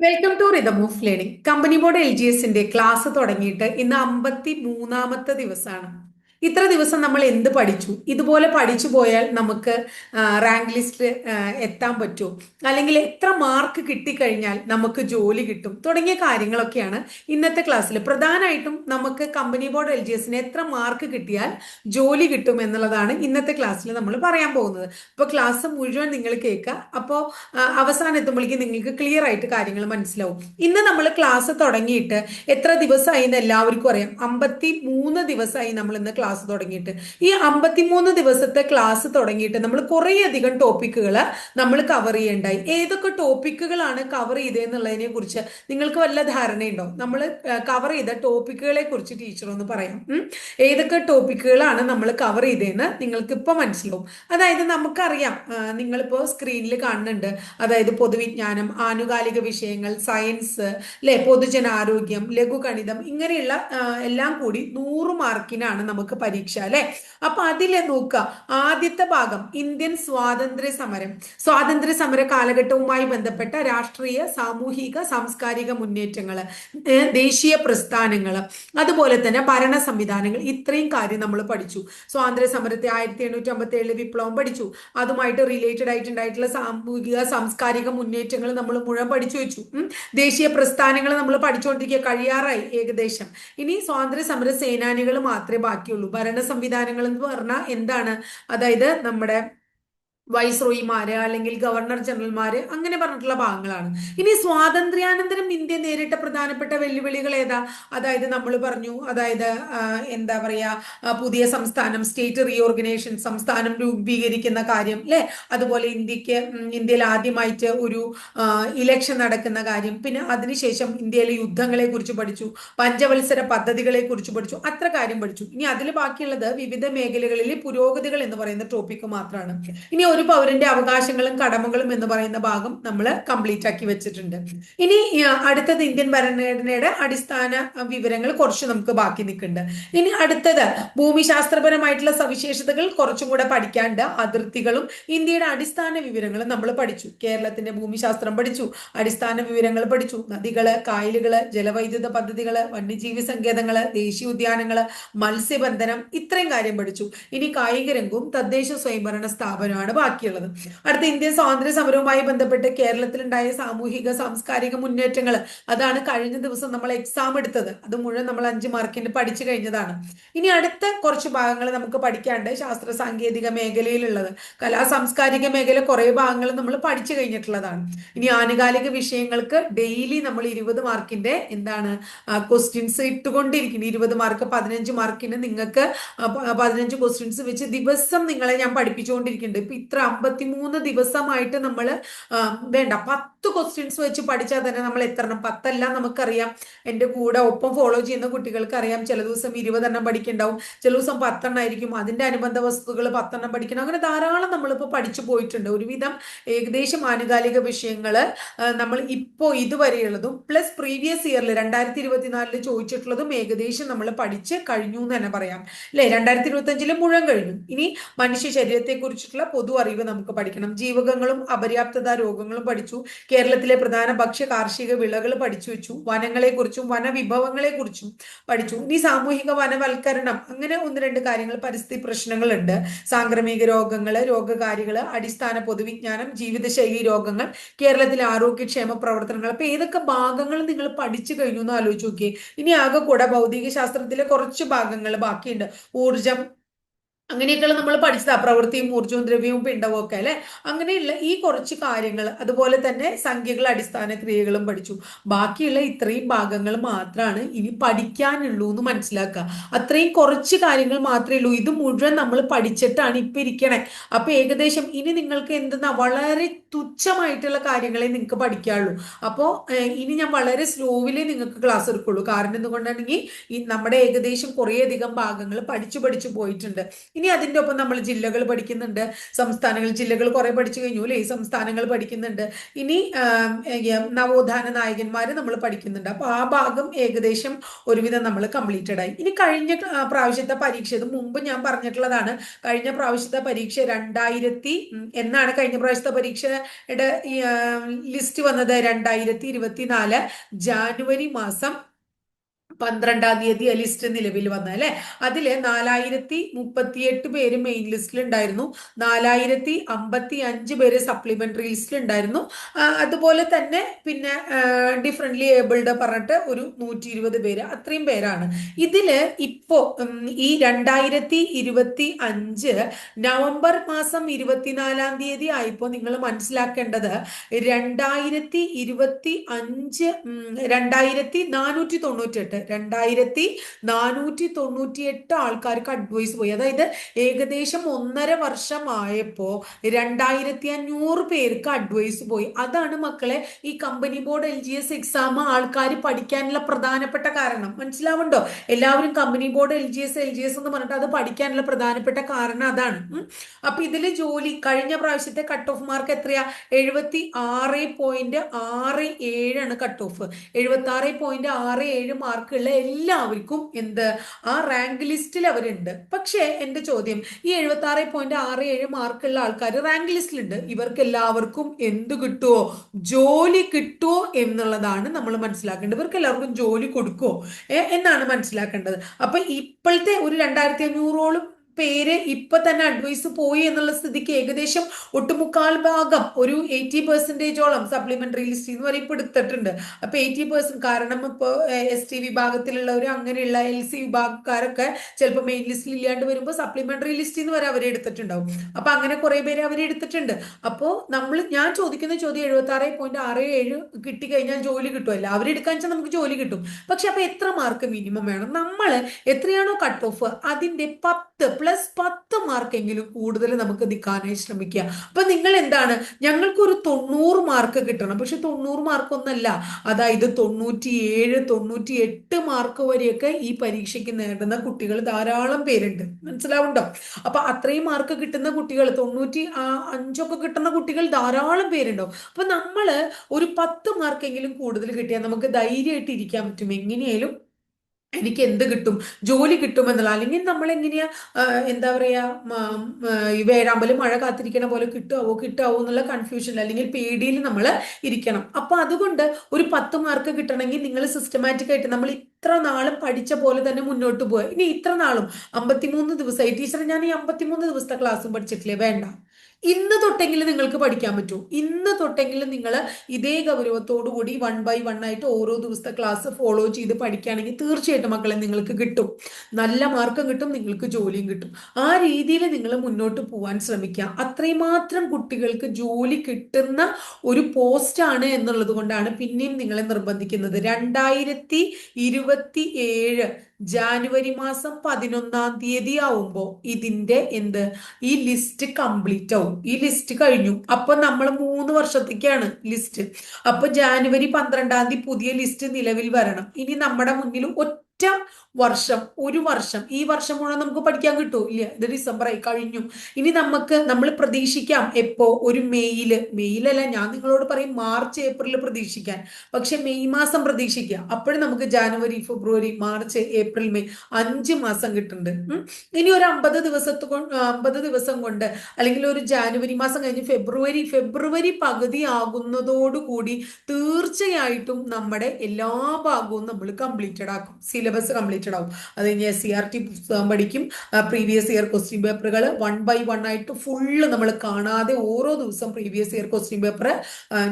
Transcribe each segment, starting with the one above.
Welcome to rhythm of learning company board L G എസിന്റെ class തുടങ്ങിയിട്ട് ഇന്ന് അമ്പത്തി മൂന്നാമത്തെ ദിവസമാണ് ഇത്ര ദിവസം നമ്മൾ എന്ത് പഠിച്ചു? ഇതുപോലെ പഠിച്ചു പോയാൽ നമുക്ക് റാങ്ക് ലിസ്റ്റ് എത്താൻ പറ്റുമോ അല്ലെങ്കിൽ എത്ര മാർക്ക് കിട്ടിക്കഴിഞ്ഞാൽ നമുക്ക് ജോലി കിട്ടും? തുടങ്ങിയ കാര്യങ്ങളൊക്കെയാണ് ഇന്നത്തെ ക്ലാസ്സിൽ പ്രധാനമായിട്ടും നമുക്ക് കമ്പനി ബോർഡ് എൽ ജി എസിന് എത്ര മാർക്ക് കിട്ടിയാൽ ജോലി കിട്ടും എന്നുള്ളതാണ് ഇന്നത്തെ ക്ലാസ്സിൽ നമ്മൾ പറയാൻ പോകുന്നത്. അപ്പോൾ ക്ലാസ് മുഴുവൻ നിങ്ങൾ കേൾക്കുക. അപ്പോൾ അവസാനം എത്തുമ്പോഴേക്കും നിങ്ങൾക്ക് ക്ലിയർ ആയിട്ട് കാര്യങ്ങൾ മനസ്സിലാവും. ഇന്ന് നമ്മൾ ക്ലാസ് തുടങ്ങിയിട്ട് എത്ര ദിവസമായി എന്ന് എല്ലാവർക്കും അറിയാം. അമ്പത്തി മൂന്ന് ദിവസമായി നമ്മൾ ഇന്ന് ക്ലാസ് തുടങ്ങിയിട്ട്. ഈ അമ്പത്തിമൂന്ന് ദിവസത്തെ ക്ലാസ് തുടങ്ങിയിട്ട് നമ്മൾ കുറേയധികം ടോപ്പിക്കുകൾ നമ്മൾ കവർ ചെയ്യണ്ടായി. ഏതൊക്കെ ടോപ്പിക്കുകളാണ് കവർ ചെയ്തതെന്നുള്ളതിനെ കുറിച്ച് നിങ്ങൾക്ക് വല്ല ധാരണയുണ്ടോ? നമ്മൾ കവർ ചെയ്ത ടോപ്പിക്കുകളെ കുറിച്ച് ടീച്ചർ ഒന്ന് പറയാം. ഏതൊക്കെ ടോപ്പിക്കുകളാണ് നമ്മൾ കവർ ചെയ്തതെന്ന് നിങ്ങൾക്ക് ഇപ്പൊ മനസ്സിലാവും. അതായത് നമുക്കറിയാം നിങ്ങളിപ്പോ സ്ക്രീനിൽ കാണുന്നുണ്ട്. അതായത് പൊതുവിജ്ഞാനം ആനുകാലിക വിഷയങ്ങൾ സയൻസ് അല്ലെ പൊതുജനാരോഗ്യം ലഘുഗണിതം ഇങ്ങനെയുള്ള എല്ലാം കൂടി നൂറ് മാർക്കിനാണ് നമുക്ക് പരീക്ഷ അല്ലെ? അപ്പൊ അതിലെ നോക്കുക. ആദ്യത്തെ ഭാഗം ഇന്ത്യൻ സ്വാതന്ത്ര്യ സമരം. സ്വാതന്ത്ര്യ സമര കാലഘട്ടവുമായി ബന്ധപ്പെട്ട രാഷ്ട്രീയ സാമൂഹിക സാംസ്കാരിക മുന്നേറ്റങ്ങൾ ദേശീയ പ്രസ്ഥാനങ്ങൾ അതുപോലെ തന്നെ ഭരണ സംവിധാനങ്ങൾ. ഇത്രയും കാര്യം നമ്മൾ പഠിച്ചു. സ്വാതന്ത്ര്യ സമരത്തെ ആയിരത്തി എണ്ണൂറ്റി അമ്പത്തി ഏഴിൽ വിപ്ലവം പഠിച്ചു. അതുമായിട്ട് റിലേറ്റഡ് ആയിട്ടുണ്ടായിട്ടുള്ള സാമൂഹിക സാംസ്കാരിക മുന്നേറ്റങ്ങൾ നമ്മൾ മുഴുവൻ പഠിച്ചു വെച്ചു. ദേശീയ പ്രസ്ഥാനങ്ങൾ നമ്മൾ പഠിച്ചുകൊണ്ടിരിക്കുക കഴിയാറായി ഏകദേശം. ഇനി സ്വാതന്ത്ര്യ സമര സേനാനികൾ മാത്രമേ ബാക്കിയുള്ളൂ. ഭരണ സംവിധാനങ്ങൾ എന്ന് പറഞ്ഞാൽ എന്താണ്? അതായത് നമ്മുടെ വൈസ്രോയിമാര് അല്ലെങ്കിൽ ഗവർണർ ജനറൽമാര് അങ്ങനെ പറഞ്ഞിട്ടുള്ള ഭാഗങ്ങളാണ്. ഇനി സ്വാതന്ത്ര്യാനന്തരം ഇന്ത്യ നേരിട്ട പ്രധാനപ്പെട്ട വെല്ലുവിളികൾ ഏതാ? അതായത് നമ്മൾ പറഞ്ഞു അതായത് എന്താ പറയാ പുതിയ സംസ്ഥാനം സ്റ്റേറ്റ് റീഓർഗനൈസേഷൻ സംസ്ഥാനം രൂപീകരിക്കുന്ന കാര്യം അല്ലെ അതുപോലെ ഇന്ത്യയ്ക്ക് ഇന്ത്യയിൽ ആദ്യമായിട്ട് ഒരു ഇലക്ഷൻ നടക്കുന്ന കാര്യം പിന്നെ അതിനുശേഷം ഇന്ത്യയിലെ യുദ്ധങ്ങളെ കുറിച്ച് പഠിച്ചു പഞ്ചവത്സര പദ്ധതികളെ കുറിച്ച് പഠിച്ചു അത്ര കാര്യം പഠിച്ചു. ഇനി അതിൽ ബാക്കിയുള്ളത് വിവിധ മേഖലകളിലെ പുരോഗതികൾ എന്ന് പറയുന്ന ടോപ്പിക്ക് മാത്രമാണ് ഇനി ഒരു പൗരന്റെ അവകാശങ്ങളും കടമകളും എന്ന് പറയുന്ന ഭാഗം നമ്മൾ കംപ്ലീറ്റ് ആക്കി വെച്ചിട്ടുണ്ട്. ഇനി അടുത്തത് ഇന്ത്യൻ ഭരണഘടനയുടെ അടിസ്ഥാന വിവരങ്ങൾ കുറച്ച് നമുക്ക് ബാക്കി നിൽക്കുന്നുണ്ട്. ഇനി അടുത്തത് ഭൂമിശാസ്ത്രപരമായിട്ടുള്ള സവിശേഷതകൾ കുറച്ചും കൂടെ പഠിക്കാണ്ട് അതിർത്തികളും ഇന്ത്യയുടെ അടിസ്ഥാന വിവരങ്ങളും നമ്മൾ പഠിച്ചു. കേരളത്തിന്റെ ഭൂമിശാസ്ത്രം പഠിച്ചു അടിസ്ഥാന വിവരങ്ങൾ പഠിച്ചു. നദികൾ കായലുകൾ ജലവൈദ്യുത പദ്ധതികൾ വന്യജീവി സങ്കേതങ്ങൾ ദേശീയ ഉദ്യാനങ്ങൾ മത്സ്യബന്ധനം ഇത്രയും കാര്യം പഠിച്ചു. ഇനി കായിക രംഗവും തദ്ദേശ സ്വയംഭരണ സ്ഥാപനമാണ് ബാക്കിയുള്ളത്. അടുത്ത ഇന്ത്യൻ സ്വാതന്ത്ര്യ സമരവുമായി ബന്ധപ്പെട്ട് കേരളത്തിലുണ്ടായ സാമൂഹിക സാംസ്കാരിക മുന്നേറ്റങ്ങൾ അതാണ് കഴിഞ്ഞ ദിവസം നമ്മൾ എക്സാം എടുത്തത്. അത് മുഴുവൻ നമ്മൾ അഞ്ച് മാർക്കിന് പഠിച്ചു കഴിഞ്ഞതാണ്. ഇനി അടുത്ത കുറച്ച് ഭാഗങ്ങൾ നമുക്ക് പഠിക്കാണ്ട് ശാസ്ത്ര സാങ്കേതിക മേഖലയിലുള്ളത്. കലാ സാംസ്കാരിക മേഖല കുറെ ഭാഗങ്ങൾ നമ്മൾ പഠിച്ചു കഴിഞ്ഞിട്ടുള്ളതാണ്. ഇനി ആനുകാലിക വിഷയങ്ങൾക്ക് ഡെയിലി നമ്മൾ ഇരുപത് മാർക്കിന്റെ എന്താണ് ക്വസ്റ്റ്യൻസ് ഇട്ടുകൊണ്ടിരിക്കുന്നു. ഇരുപത് മാർക്ക് പതിനഞ്ച് മാർക്കിന് നിങ്ങൾക്ക് പതിനഞ്ച് ക്വസ്റ്റ്യൻസ് വെച്ച് ദിവസം നിങ്ങളെ ഞാൻ പഠിപ്പിച്ചുകൊണ്ടിരിക്കുന്നുണ്ട്. ഇപ്പൊ ഇത്ര അമ്പത്തിമൂന്ന് ദിവസമായിട്ട് നമ്മൾ വേണ്ട പത്ത് ക്വസ്റ്റ്യൻസ് വെച്ച് പഠിച്ചാൽ തന്നെ നമ്മൾ എത്രണ്ണം പത്തല്ല നമുക്കറിയാം. എന്റെ കൂടെ ഒപ്പം ഫോളോ ചെയ്യുന്ന കുട്ടികൾക്ക് അറിയാം ചില ദിവസം ഇരുപതെണ്ണം പഠിക്കുന്നുണ്ടാവും ചില ദിവസം പത്തെണ്ണം ആയിരിക്കും. അതിന്റെ അനുബന്ധ വസ്തുക്കൾ പത്തെണ്ണം പഠിക്കണം. അങ്ങനെ ധാരാളം നമ്മളിപ്പോൾ പഠിച്ചു പോയിട്ടുണ്ട്. ഒരുവിധം ഏകദേശം ആനുകാലിക വിഷയങ്ങൾ നമ്മൾ ഇപ്പോൾ ഇതുവരെയുള്ളതും പ്ലസ് പ്രീവിയസ് ഇയറിൽ രണ്ടായിരത്തി ഇരുപത്തിനാലിൽ ചോദിച്ചിട്ടുള്ളതും ഏകദേശം നമ്മൾ പഠിച്ച് കഴിഞ്ഞു എന്ന് തന്നെ പറയാം. അല്ലേ? രണ്ടായിരത്തി ഇരുപത്തി അഞ്ചിൽ മുഴുവൻ കഴിഞ്ഞു. ഇനി മനുഷ്യ ശരീരത്തെ കുറിച്ചിട്ടുള്ള പൊതു അറിവ് നമുക്ക് പഠിക്കണം. ജീവകങ്ങളും അപര്യാപ്തത രോഗങ്ങളും പഠിച്ചു. കേരളത്തിലെ പ്രധാന ഭക്ഷ്യ കാർഷിക വിളകൾ പഠിച്ചു വെച്ചു. വനങ്ങളെ കുറിച്ചും വനവിഭവങ്ങളെ കുറിച്ചും പഠിച്ചു. ഇനി സാമൂഹിക വനവൽക്കരണം അങ്ങനെ ഒന്ന് രണ്ട് കാര്യങ്ങൾ പരിസ്ഥിതി പ്രശ്നങ്ങളുണ്ട്. സാംക്രമിക രോഗങ്ങൾ രോഗകാരികൾ അടിസ്ഥാന പൊതുവിജ്ഞാനം ജീവിതശൈലി രോഗങ്ങൾ കേരളത്തിലെ ആരോഗ്യക്ഷേമ പ്രവർത്തനങ്ങൾ. അപ്പൊ ഏതൊക്കെ ഭാഗങ്ങൾ നിങ്ങൾ പഠിച്ചു കഴിഞ്ഞു എന്ന് ആലോചിച്ച് നോക്കിയേ. ഇനി ആകെ കൂടെ ഭൗതിക ശാസ്ത്രത്തിലെ കുറച്ച് ഭാഗങ്ങൾ ബാക്കിയുണ്ട്. ഊർജം അങ്ങനെയൊക്കെയുള്ള നമ്മൾ പഠിച്ചതാ. പ്രവൃത്തിയും ഊർജവും ദ്രവ്യവും പിണ്ടവും ഒക്കെ അല്ലെ? അങ്ങനെയുള്ള ഈ കുറച്ച് കാര്യങ്ങൾ അതുപോലെ തന്നെ സംഖ്യകൾ അടിസ്ഥാന ക്രിയകളും പഠിച്ചു. ബാക്കിയുള്ള ഇത്രയും ഭാഗങ്ങൾ മാത്രമാണ് ഇനി പഠിക്കാനുള്ളൂ എന്ന് മനസ്സിലാക്കുക. അത്രയും കുറച്ച് കാര്യങ്ങൾ മാത്രമേ ഉള്ളൂ. ഇത് മുഴുവൻ നമ്മൾ പഠിച്ചിട്ടാണ് ഇപ്പൊ ഇരിക്കണേ. അപ്പൊ ഏകദേശം ഇനി നിങ്ങൾക്ക് എന്തെന്നാ വളരെ തുച്ഛമായിട്ടുള്ള കാര്യങ്ങളെ നിങ്ങൾക്ക് പഠിക്കാനുള്ളൂ. അപ്പോൾ ഇനി ഞാൻ വളരെ സ്ലോവിലേ നിങ്ങൾക്ക് ക്ലാസ് എടുക്കുള്ളൂ. കാരണം എന്തുകൊണ്ടാണെങ്കിൽ ഈ നമ്മുടെ ഏകദേശം കുറേയധികം ഭാഗങ്ങൾ പഠിച്ചു പഠിച്ചു പോയിട്ടുണ്ട്. ഇനി അതിന്റെ ഒപ്പം നമ്മൾ ജില്ലകൾ പഠിക്കുന്നുണ്ട്. സംസ്ഥാനങ്ങൾ ജില്ലകൾ കുറെ പഠിച്ചു കഴിഞ്ഞു അല്ലേ? ഈ സംസ്ഥാനങ്ങൾ പഠിക്കുന്നുണ്ട്. ഇനി നവോത്ഥാന നായകന്മാർ നമ്മൾ പഠിക്കുന്നുണ്ട്. അപ്പോൾ ആ ഭാഗം ഏകദേശം ഒരുവിധം നമ്മൾ കംപ്ലീറ്റഡ് ആയി. ഇനി കഴിഞ്ഞ പ്രാവശ്യത്തെ പരീക്ഷ ഇത് മുമ്പ് ഞാൻ പറഞ്ഞിട്ടുള്ളതാണ്. കഴിഞ്ഞ പ്രാവശ്യത്തെ പരീക്ഷ രണ്ടായിരത്തി എന്നാണ് കഴിഞ്ഞ പ്രാവശ്യത്തെ പരീക്ഷയുടെ ലിസ്റ്റ് വന്നത്? രണ്ടായിരത്തി ഇരുപത്തിനാല് ജാനുവരി മാസം പന്ത്രണ്ടാം തീയതി ലിസ്റ്റ് നിലവിൽ വന്ന അല്ലെ? അതിൽ നാലായിരത്തി മുപ്പത്തിയെട്ട് പേര് മെയിൻ ലിസ്റ്റിൽ ഉണ്ടായിരുന്നു. നാലായിരത്തി അമ്പത്തി അഞ്ച് പേര് സപ്ലിമെന്ററി ലിസ്റ്റിൽ ഉണ്ടായിരുന്നു. അതുപോലെ തന്നെ പിന്നെ ഡിഫറെന്റ്ലി ഏബിൾഡ് പറഞ്ഞിട്ട് ഒരു നൂറ്റി ഇരുപത് പേര് അത്രയും പേരാണ്. ഇതിൽ ഇപ്പോ ഈ രണ്ടായിരത്തി ഇരുപത്തി അഞ്ച് നവംബർ മാസം ഇരുപത്തിനാലാം തീയതി ആയപ്പോൾ നിങ്ങൾ മനസ്സിലാക്കേണ്ടത് രണ്ടായിരത്തി ഇരുപത്തി അഞ്ച് രണ്ടായിരത്തി നാനൂറ്റി തൊണ്ണൂറ്റെട്ട് രണ്ടായിരത്തി നാനൂറ്റി തൊണ്ണൂറ്റി എട്ട് ആൾക്കാർക്ക് അഡ്വൈസ് പോയി. അതായത് ഏകദേശം ഒന്നര വർഷമായപ്പോൾ രണ്ടായിരത്തി അഞ്ഞൂറ് പേർക്ക് അഡ്വൈസ് പോയി. അതാണ് മക്കളെ ഈ company board L G S exam ആൾക്കാർ പഠിക്കാനുള്ള പ്രധാനപ്പെട്ട കാരണം. മനസ്സിലാവുണ്ടോ? എല്ലാവരും company board L G S L G S എന്ന് പറഞ്ഞിട്ട് അത് പഠിക്കാനുള്ള പ്രധാനപ്പെട്ട കാരണം അതാണ്. അപ്പൊ ഇതിൽ ജോലി കഴിഞ്ഞ പ്രാവശ്യത്തെ കട്ട് ഓഫ് മാർക്ക് എത്രയാ? എഴുപത്തി ആറ് പോയിന്റ് ആറ് ഏഴാണ് കട്ട് ഓഫ് എഴുപത്തി ആറ് പോയിന്റ് ആറ് ഏഴ് മാർക്കുള്ള എല്ലാവർക്കും എന്ത്? ആ റാങ്ക് ലിസ്റ്റിൽ അവരുണ്ട്. പക്ഷേ എന്റെ ചോദ്യം ഈ എഴുപത്തി ആറ് പോയിന്റ് ആറ് ഏഴ് മാർക്കുള്ള ആൾക്കാർ റാങ്ക് ലിസ്റ്റിലുണ്ട് ഇവർക്ക് എല്ലാവർക്കും എന്ത് കിട്ടുമോ ജോലി കിട്ടുമോ എന്നുള്ളതാണ് നമ്മൾ മനസ്സിലാക്കേണ്ടത്. ഇവർക്ക് എല്ലാവർക്കും ജോലി കൊടുക്കുമോ എന്നാണ് മനസ്സിലാക്കേണ്ടത്. അപ്പൊ ഇപ്പോഴത്തെ ഒരു രണ്ടായിരത്തി അഞ്ഞൂറോളം പേര് ഇപ്പൊ തന്നെ അഡ്വൈസ് പോയി എന്നുള്ള സ്ഥിതിക്ക് ഏകദേശം ഒട്ടുമുക്കാൽ ഭാഗം ഒരു എയ്റ്റി പെർസെന്റേജോളം സപ്ലിമെന്ററി ലിസ്റ്റ് എന്ന് പറയുമ്പോൾ എടുത്തിട്ടുണ്ട്. അപ്പൊ എയ്റ്റി പെർസെന്റ് കാരണം ഇപ്പോൾ എസ് ടി വിഭാഗത്തിലുള്ളവർ അങ്ങനെയുള്ള എൽ സി വിഭാഗക്കാരൊക്കെ ചിലപ്പോൾ മെയിൻ ലിസ്റ്റിൽ ഇല്ലാണ്ട് വരുമ്പോൾ സപ്ലിമെന്ററി ലിസ്റ്റിൽ നിന്ന് വരെ അവരെ എടുത്തിട്ടുണ്ടാവും. അപ്പൊ അങ്ങനെ കുറെ പേര് അവരെ എടുത്തിട്ടുണ്ട്. അപ്പോൾ നമ്മൾ ഞാൻ ചോദിക്കുന്ന ചോദ്യം എഴുപത്തി ആറ് പോയിന്റ് ആറ് ഏഴ് കിട്ടി. കഴിഞ്ഞാൽ ജോലി കിട്ടുമല്ല അവരെടുക്കാൻ വെച്ചാൽ നമുക്ക് ജോലി കിട്ടും. പക്ഷെ അപ്പൊ എത്ര മാർക്ക് മിനിമം വേണം? നമ്മൾ എത്രയാണോ കട്ട് ഓഫ് അതിന്റെ പത്ത് പ്ലസ് പത്ത് മാർക്കെങ്കിലും കൂടുതൽ നമുക്ക് നിൽക്കാനായി ശ്രമിക്കുക. അപ്പൊ നിങ്ങൾ എന്താണ്? ഞങ്ങൾക്കൊരു തൊണ്ണൂറ് മാർക്ക് കിട്ടണം. പക്ഷെ തൊണ്ണൂറ് മാർക്ക് ഒന്നല്ല. അതായത് തൊണ്ണൂറ്റി ഏഴ് തൊണ്ണൂറ്റി എട്ട് മാർക്ക് വരെയൊക്കെ ഈ പരീക്ഷയ്ക്ക് നേടുന്ന കുട്ടികൾ ധാരാളം പേരുണ്ട്. മനസ്സിലാവുണ്ടോ? അപ്പൊ അത്രയും മാർക്ക് കിട്ടുന്ന കുട്ടികൾ തൊണ്ണൂറ്റി അഞ്ചൊക്കെ കിട്ടുന്ന കുട്ടികൾ ധാരാളം പേരുണ്ടാവും. അപ്പൊ നമ്മൾ ഒരു പത്ത് മാർക്കെങ്കിലും കൂടുതൽ കിട്ടിയാൽ നമുക്ക് ധൈര്യമായിട്ട് ഇരിക്കാൻ പറ്റും. എങ്ങനെയായാലും എനിക്ക് എന്ത് കിട്ടും? ജോലി കിട്ടുമെന്നുള്ള അല്ലെങ്കിൽ നമ്മൾ എങ്ങനെയാ എന്താ പറയാ വേഴാമ്പൽ മഴ കാത്തിരിക്കണ പോലെ കിട്ടുമോ കിട്ടാവോ എന്നുള്ള കൺഫ്യൂഷൻ അല്ലെങ്കിൽ പേടിയിൽ നമ്മൾ ഇരിക്കണം. അപ്പൊ അതുകൊണ്ട് ഒരു പത്ത് മാർക്ക് കിട്ടണമെങ്കിൽ നിങ്ങൾ സിസ്റ്റമാറ്റിക് ആയിട്ട് നമ്മൾ ഇത്ര നാളും പഠിച്ച പോലെ തന്നെ മുന്നോട്ട് പോവുക. ഇനി ഇത്ര നാളും അമ്പത്തിമൂന്ന് ദിവസമായി ടീച്ചർ ഞാൻ ഈ അമ്പത്തിമൂന്ന് ദിവസത്തെ ക്ലാസ്സും പഠിച്ചിട്ടില്ലേ? വേണ്ട. ഇന്ന് തൊട്ടെങ്കിലും നിങ്ങൾക്ക് പഠിക്കാൻ പറ്റൂ. ഇന്ന് തൊട്ടെങ്കിലും നിങ്ങൾ ഇതേ ഗൗരവത്തോടു കൂടി വൺ ബൈ വൺ ആയിട്ട് ഓരോ ദിവസത്തെ ക്ലാസ് ഫോളോ ചെയ്ത് പഠിക്കുകയാണെങ്കിൽ തീർച്ചയായിട്ടും മക്കളെ നിങ്ങൾക്ക് കിട്ടും. നല്ല മാർക്കും കിട്ടും നിങ്ങൾക്ക് ജോലിയും കിട്ടും. ആ രീതിയിൽ നിങ്ങൾ മുന്നോട്ട് പോകാൻ ശ്രമിക്കുക അത്രയും മാത്രം കുട്ടികൾക്ക് ജോലി കിട്ടുന്ന ഒരു പോസ്റ്റാണ് എന്നുള്ളത് കൊണ്ടാണ് പിന്നെയും നിങ്ങളെ നിർബന്ധിക്കുന്നത്. രണ്ടായിരത്തി ഇരുപത്തി ഏഴ് ജാനുവരി മാസം പതിനൊന്നാം തീയതി ആവുമ്പോൾ ഇതിന്റെ എന്ത്? ഈ ലിസ്റ്റ് കംപ്ലീറ്റ് ആവും. ഈ ലിസ്റ്റ് കഴിഞ്ഞു. അപ്പൊ നമ്മൾ മൂന്ന് വർഷത്തേക്കാണ് ലിസ്റ്റ്. അപ്പൊ ജാനുവരി പന്ത്രണ്ടാം തീയതി പുതിയ ലിസ്റ്റ് നിലവിൽ വരണം. ഇനി നമ്മുടെ മുന്നിൽ ഒറ്റ വർഷം ഒരു വർഷം. ഈ വർഷം മുഴുവൻ നമുക്ക് പഠിക്കാൻ കിട്ടൂ ഇല്ല. ഇത് ഡിസംബർ ആയി കഴിഞ്ഞു. ഇനി നമുക്ക് നമ്മൾ പ്രതീക്ഷിക്കാം എപ്പോ? ഒരു മെയ്യിൽ. മെയ്യിലല്ല ഞാൻ നിങ്ങളോട് പറയും മാർച്ച് ഏപ്രിൽ പ്രതീക്ഷിക്കാൻ. പക്ഷെ മെയ് മാസം പ്രതീക്ഷിക്കുക അപ്പോഴും നമുക്ക് January February March April May അഞ്ച് മാസം കിട്ടുന്നുണ്ട്. ഇനി ഒരു അമ്പത് ദിവസത്ത് അമ്പത് ദിവസം കൊണ്ട് അല്ലെങ്കിൽ ഒരു ജാനുവരി മാസം കഴിഞ്ഞ് ഫെബ്രുവരി ഫെബ്രുവരി പകുതി ആകുന്നതോടുകൂടി തീർച്ചയായിട്ടും നമ്മുടെ എല്ലാ ഭാഗവും നമ്മൾ കംപ്ലീറ്റഡ് ആക്കും. സിലബസ് കംപ്ലീറ്റഡ് ആവും അത് കഴിഞ്ഞ് എസ് സി ആർ ടി പുസ്തകം പഠിക്കും. പ്രീവിയസ് ഇയർ ക്വസ്റ്റ്യൻ പേപ്പറുകൾ വൺ ബൈ വൺ ആയിട്ട് ഫുള്ള് നമ്മൾ കാണാതെ ഓരോ ദിവസം പ്രീവിയസ് ഇയർ ക്വസ്റ്റ്യൻ പേപ്പർ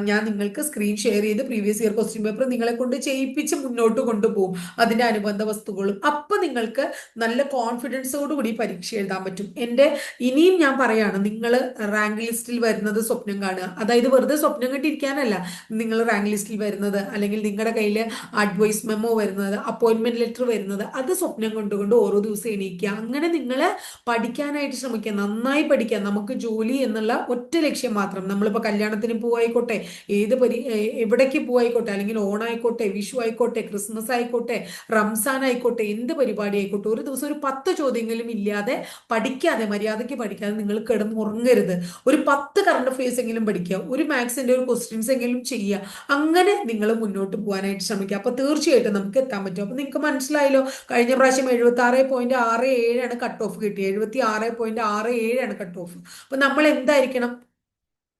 ഞാൻ നിങ്ങൾക്ക് സ്ക്രീൻ ഷെയർ ചെയ്ത് പ്രീവിയസ് ഇയർ ക്വസ്റ്റ്യൻ പേപ്പർ നിങ്ങളെ കൊണ്ട് ചെയ്യിപ്പിച്ച് മുന്നോട്ട് കൊണ്ടുപോകും. അതിന്റെ അനുബന്ധ വസ്തുക്കളും. അപ്പൊ നിങ്ങൾക്ക് നല്ല കോൺഫിഡൻസോടുകൂടി പരീക്ഷ എഴുതാൻ പറ്റും. എന്റെ ഇനിയും ഞാൻ പറയാണ് നിങ്ങൾ റാങ്ക് ലിസ്റ്റിൽ വരുന്നത് സ്വപ്നം കാണുക. അതായത് വെറുതെ സ്വപ്നം കണ്ടിരിക്കാനല്ല നിങ്ങൾ റാങ്ക് ലിസ്റ്റിൽ വരുന്നത് അല്ലെങ്കിൽ നിങ്ങളുടെ കയ്യിൽ അഡ്വൈസ് മെമ്മോ വരുന്നത് അപ്പോയിന്റ്മെന്റ് ലെറ്റർ വരുന്നത് അത് സ്വപ്നം കൊണ്ടുകൊണ്ട് ഓരോ ദിവസം എണീക്കുക. അങ്ങനെ നിങ്ങൾ പഠിക്കാനായിട്ട് ശ്രമിക്കുക. നന്നായി പഠിക്കുക. നമുക്ക് ജോലി എന്നുള്ള ഒറ്റ ലക്ഷ്യം മാത്രം. നമ്മളിപ്പോൾ കല്യാണത്തിന് പോവായിക്കോട്ടെ ഏത് പരി എവിടേക്ക് പോവായിക്കോട്ടെ അല്ലെങ്കിൽ ഓണായിക്കോട്ടെ വിഷു ആയിക്കോട്ടെ ക്രിസ്മസ് ആയിക്കോട്ടെ റംസാൻ ആയിക്കോട്ടെ എന്ത് പരിപാടി ആയിക്കോട്ടെ ഒരു ദിവസം ഒരു പത്ത് ചോദ്യങ്ങളും ഇല്ലാതെ പഠിക്കാതെ മര്യാദയ്ക്ക് പഠിക്കാതെ നിങ്ങൾ കിടന്നുറങ്ങരുത്. ഒരു പത്ത് കറണ്ട് അഫയേഴ്സ് എങ്കിലും പഠിക്കുക. ഒരു മാത്സിന്റെ ഒരു ക്വസ്റ്റ്യൻസ് എങ്കിലും ചെയ്യുക. അങ്ങനെ നിങ്ങൾ മുന്നോട്ട് പോകാനായിട്ട് ശ്രമിക്കുക. അപ്പൊ തീർച്ചയായിട്ടും നമുക്ക് എത്താൻ പറ്റും. അപ്പൊ നിങ്ങൾക്ക് മനസ്സിലായല്ലോ കഴിഞ്ഞ പ്രാവശ്യം എഴുപത്തി ആറ് പോയിന്റ് ആറ് ഏഴാണ് കട്ട് ഓഫ് കിട്ടിയത് എഴുപത്തി ആറ് പോയിന്റ് ആറ് ഏഴാണ് കട്ട് ഓഫ് അപ്പൊ നമ്മൾ എന്തായിരിക്കണം?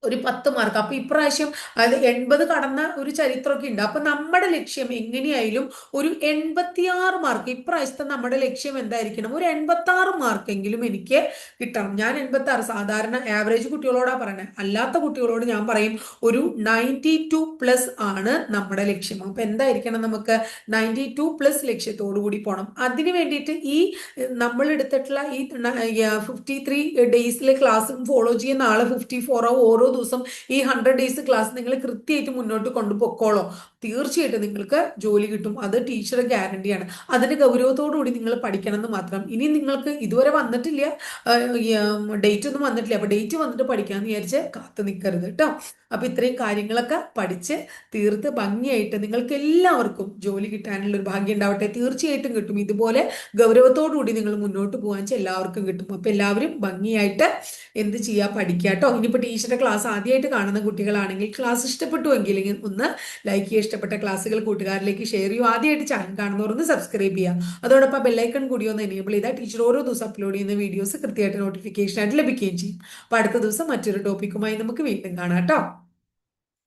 ഒരു പത്ത് മാർക്ക് അപ്പൊ ഇപ്രാവശ്യം അത് എൺപത് കടന്ന ഒരു ചരിത്രമൊക്കെ ഉണ്ട്. അപ്പൊ നമ്മുടെ ലക്ഷ്യം എങ്ങനെയായാലും ഒരു എൺപത്തിയാറ് മാർക്ക് ഇപ്രാവശ്യത്തെ നമ്മുടെ ലക്ഷ്യം എന്തായിരിക്കണം? ഒരു എൺപത്തി ആറ് മാർക്കെങ്കിലും എനിക്ക് കിട്ടണം. ഞാൻ എൺപത്തി ആറ് സാധാരണ ആവറേജ് കുട്ടികളോടാ പറയണേ. അല്ലാത്ത കുട്ടികളോട് ഞാൻ പറയും ഒരു നയന്റി ടു പ്ലസ് ആണ് നമ്മുടെ ലക്ഷ്യം. അപ്പൊ എന്തായിരിക്കണം നമുക്ക് നയന്റി ടു പ്ലസ് ലക്ഷ്യത്തോടു കൂടി പോകണം അതിന് വേണ്ടിയിട്ട് ഈ നമ്മൾ എടുത്തിട്ടുള്ള ഈ ഫിഫ്റ്റി ത്രീ ഡേയ്സിലെ ക്ലാസ്സും ഫോളോ ചെയ്യുന്ന ആളെ ഫിഫ്റ്റി ഫോറോ ഓരോ ദിവസം ഈ ഹൺഡ്രഡ് ഡേയ്സ് ക്ലാസ് നിങ്ങൾ കൃത്യമായിട്ട് മുന്നോട്ട് കൊണ്ടുപോയിക്കോളോ തീർച്ചയായിട്ടും നിങ്ങൾക്ക് ജോലി കിട്ടും. അത് ടീച്ചർ ഗ്യാരണ്ടിയാണ് അതിന്റെ ഗൗരവത്തോടു കൂടി നിങ്ങൾ പഠിക്കണം എന്ന് മാത്രം. ഇനി നിങ്ങൾക്ക് ഇതുവരെ വന്നിട്ടില്ല. ഡേറ്റ് ഒന്നും വന്നിട്ടില്ല. അപ്പൊ ഡേറ്റ് വന്നിട്ട് പഠിക്കാമെന്ന് വിചാരിച്ച് കാത്തു നിൽക്കരുത് കേട്ടോ അപ്പൊ ഇത്രയും കാര്യങ്ങളൊക്കെ പഠിച്ച് തീർത്ത് ഭംഗിയായിട്ട് നിങ്ങൾക്ക് എല്ലാവർക്കും ജോലി കിട്ടാനുള്ള ഒരു ഭാഗ്യം ഉണ്ടാവട്ടെ. തീർച്ചയായിട്ടും കിട്ടും. ഇതുപോലെ ഗൗരവത്തോടു കൂടി നിങ്ങൾ മുന്നോട്ട് പോകാൻ എല്ലാവർക്കും കിട്ടും. അപ്പൊ എല്ലാവരും ഭംഗിയായിട്ട് എന്ത് ചെയ്യുക പഠിക്കുക കേട്ടോ ഇനിയിപ്പോൾ ടീച്ചറുടെ ക്ലാസ് ആദ്യമായിട്ട് കാണുന്ന കുട്ടികളാണെങ്കിൽ ക്ലാസ് ഇഷ്ടപ്പെട്ടുവെങ്കിൽ ഒന്ന് ലൈക്ക് ചെയ്യുക. ഇഷ്ടപ്പെട്ട ക്ലാസ്സുകൾ കൂട്ടുകാരിലേക്ക് ഷെയർ ചെയ്യുക. ആദ്യമായിട്ട് ചാനൽ കാണുന്നവർ ഒന്ന് സബ്സ്ക്രൈബ് ചെയ്യുക. അതോടൊപ്പം ബെല്ലൈക്കൺ കൂടി ഒന്ന് എനേബിൾ ചെയ്താൽ ടീച്ചർ ഓരോ ദിവസം അപ്ലോഡ് ചെയ്യുന്ന വീഡിയോസ് കൃത്യമായിട്ട് നോട്ടിഫിക്കേഷൻ ആയിട്ട് ലഭിക്കുകയും ചെയ്യും. അപ്പോൾ അടുത്ത ദിവസം മറ്റൊരു ടോപ്പിക്കുമായി നമുക്ക് വീണ്ടും കാണാം കേട്ടോ.